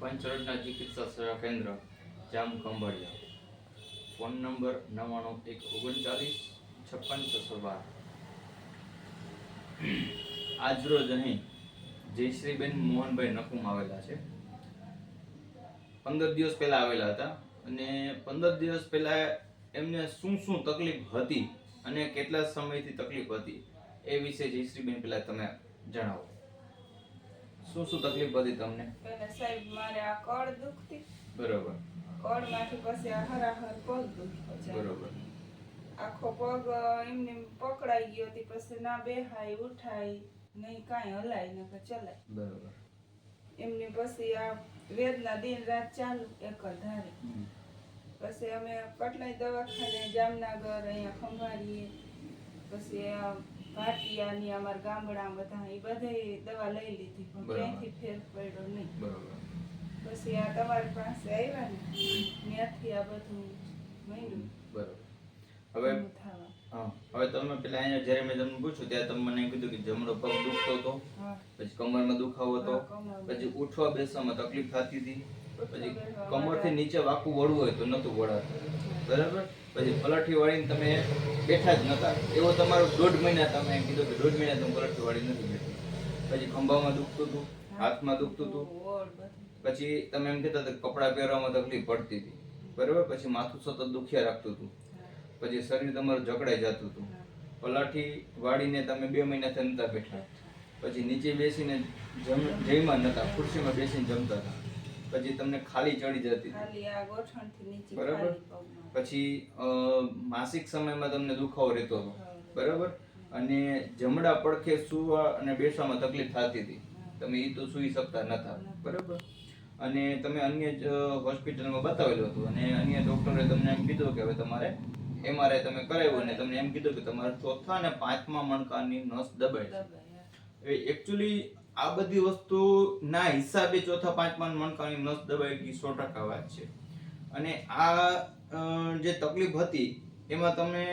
પંચરત્ન ચિકિત્સા સેવા કેન્દ્ર, જામ ખંભાળિયા. ફોન નંબર નવ્વાણું એક ઓગણચાલીસ છપ્પન છસો બાર. આજરોજ અહીં જયશ્રીબેન મોહનભાઈ નકુમ આવેલા છે. પંદર દિવસ પહેલાં આવેલા હતા અને પંદર દિવસ પહેલાં એમને શું શું તકલીફ હતી અને કેટલા સમયથી તકલીફ હતી એ વિશે જયશ્રીબેન પહેલાં તમે જણાવો. શું શું તકલીફ હતી તમને? સાહેબ મારે આ કળ દુખતી. બરોબર. કળમાંથી પછી આ હરાહર પગ દુખતો બરોબર. આખો પગ એમને પકડાઈ ગયો હતી પછી ના બેહાય ઉઠાય નહીં કાંઈ હલાય ને ચલાય. બરોબર. એમની પછી આ વેદના દિન રાત ચાલુ એક ધારે પછી અમે પટલાઈ દવાખાને જામનગર અહીંયા ખંભાળીએ. પછી આ ભાટિયાની અમારા ગામડા બધા એ બધે દવા લઈ લીધી પણ. ક્યાંયથી ફેર પડ્યો નહીં. પછી આ તમારી પાસે આવ્યા ને ત્યાંથી આ બધું મળ્યું. બરોબર. હવે હા હવે તમે પેલા અહીંયા જ્યારે મેં તમને પૂછ્યું ત્યારે તમે મને કીધું કે જમણો પગ દુખતો હતો પછી કમરમાં દુખાવો હતો પછી ઉઠવા બેસવામાં તકલીફ થતી હતી પછી કમરથી નીચે વાકું વળવું હોય તો નતું વળાતું. બરાબર? પછી પલઠી વાળીને તમે બેઠા જ નતા. એવો તમારો દોઢ મહિના તમે એમ કીધું કે દોઢ મહિના તમે પલઠી વાળી નથી બેઠી. પછી ખંભામાં દુખતું હતું, હાથમાં દુખતું હતું. પછી તમે એમ કહેતા હતા કપડાં પહેરવામાં તકલીફ પડતી હતી. બરાબર? પછી માથું સતત દુખ્યા રાખતું હતું. પછી શરીર તમારું જકડાઈ જતું હતું. પલાઠી વાળીને તમે બે મહિનાથી નતા બેઠા. પછી નીચે બેસીને જમ જઈમાં નતા, ખુરશીમાં બેસીને જમતા હતા. પછી તમને ખાલી ચડી જતી હતી. બરાબર. પછી માસિક સમયમાં તમને દુખાવો રહેતો હતો. બરાબર? અને જમણા પડખે સુવા અને બેસવામાં તકલીફ થતી હતી. તમે એ તો સુઈ શકતા નતા બરાબર? અને તમે અન્ય જ હોસ્પિટલમાં બતાવેલું હતું. અને અન્ય ડૉક્ટરે તમને એમ કીધું કે હવે તમારે એમઆરઆઈ તમે કરાવ્યું અને તમને એમ કીધું કે તમારે ચોથા અને પાંચમા મણકાની નસ દબાય છે. એકચ્યુઅલી આ બધી વસ્તુ ના હિસાબે ચોથા પાંચમા મણકાની નસ દબાઈ ગઈ સો ટકા વાત છે. અને આ જે તકલીફ હતી એમાં તમે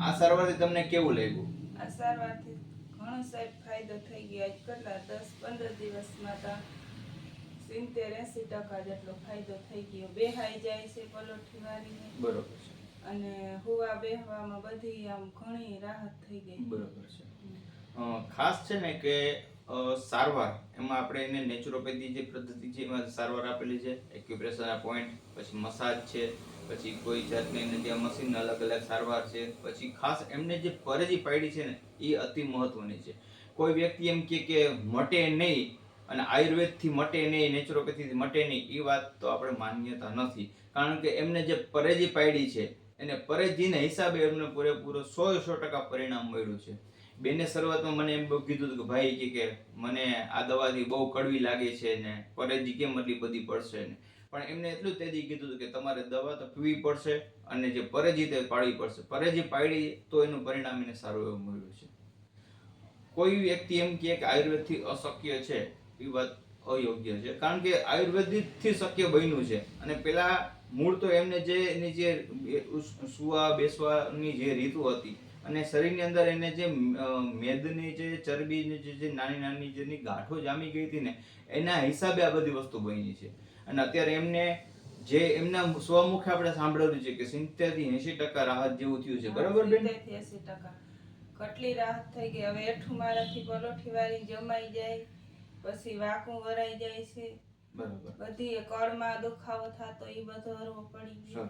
આ સારવારથી તમને કેવું લાગ્યું? આ સારવારથી ઘણો સાહેબ ફાયદો થઈ ગયો. કેટલા દસ પંદર દિવસમાં તો સિત્તેર એસી ટકા જેટલો ફાયદો થઈ ગયો. બેહાઈ જાય છે પલોઠી વાળીને. બરોબર છે. અને હુવા બેહવામાં બધી આમ ઘણી રાહત થઈ ગઈ. બરોબર છે. ખાસ છે ને કે સારવાર. એમાં આપણે એને નેચરોપેથી જે પદ્ધતિ છે, એમાં સારવાર આપેલી છે. એક્યુપ્રેશરના પોઈન્ટ પછી મસાજ છે, પછી કોઈ જાતની એને જે મશીન અલગ અલગ સારવાર છે, પછી ખાસ એમને જે પરેજી પાડી છે ને, એ અતિ મહત્વની છે. કોઈ વ્યક્તિ એમ કહે કે મટે નહીં, અને આયુર્વેદથી મટે નહીં નેચરોપેથીથી મટે નહીં, એ વાત તો આપણે માન્યતા નથી. કારણ કે એમને જે પરેજી પાડી છે એને પરેજીના હિસાબે એમને પૂરેપૂરો સો સો ટકા પરિણામ મળ્યું છે. બેને શરૂઆતમાં મને એમ કીધું હતું કે, ભાઈ, કે કે, મને આ દવાથી બહુ કડવી લાગે છે ને પરેજી કેમ એટલી બધી પડશે ને? પણ એમને એટલું તેજી કીધું કે, તમારે દવા તો પીવી પડશે અને જે પરેજી તે પાડવી પડશે. પરેજી પાડી તો એનું પરિણામ એને સારું એવું મળ્યું છે. કોઈ વ્યક્તિ એમ કહે કે, આયુર્વેદથી અશક્ય છે. એ વાત અયોગ્ય છે. કારણ કે આયુર્વેદિકથી શક્ય બન્યું છે. અને પેલા મૂળ તો એમને જે એની જે સુવા બેસવાની જે રીતો હતી અને શરીરની અંદર એને જે મેદની જે ચરબીની જે જે નાની નાની જેની ગાંઠો જામી ગઈ હતી ને એના હિસાબે આ બધી વસ્તુ બની છે. અને અત્યારે એમને જે એમના સ્વમુખે આપણે સાંભળેલું છે કે સિત્તેરથી એસી ટકા રાહત જેવું થયું છે. બરાબર બેન? એસી એંસી ટકા. કેટલી રાહત થઈ ગઈ? હવે એઠું મારાથી પલોઠી વાળી જમાઈ જાય. પછી વાકું વરાઈ જાય છે. બરાબર. બધી કળમાં દુખાવો થતો એ બધો હરવો પડી ગયો.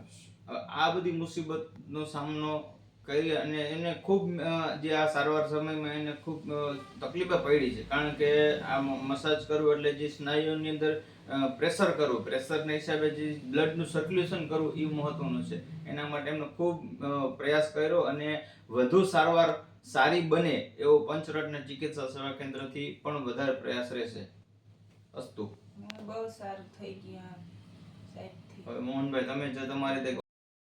આ બધી મુસીબતનો સામનો કરી અને એને ખૂબ જે આ સારવાર સમયમાં એને ખૂબ તકલીફે પડી છે. કારણ કે આ મસાજ કરવું એટલે જે સ્નાયુઓની અંદર પ્રેશર કરવું પ્રેશરના હિસાબે જે બ્લડનું સર્ક્યુલેશન કરવું એ મહત્વનું છે. એના માટે એમનો ખૂબ પ્રયાસ કર્યો અને વધુ સારવાર સારી બને એવો પંચરત્ન ચિકિત્સા સેવા કેન્દ્રથી પણ વધારે પ્રયાસ રહેશે. અસ્તુ. બહુ સારું થઈ ગયું હવે મોહનભાઈ તમે જે તમારી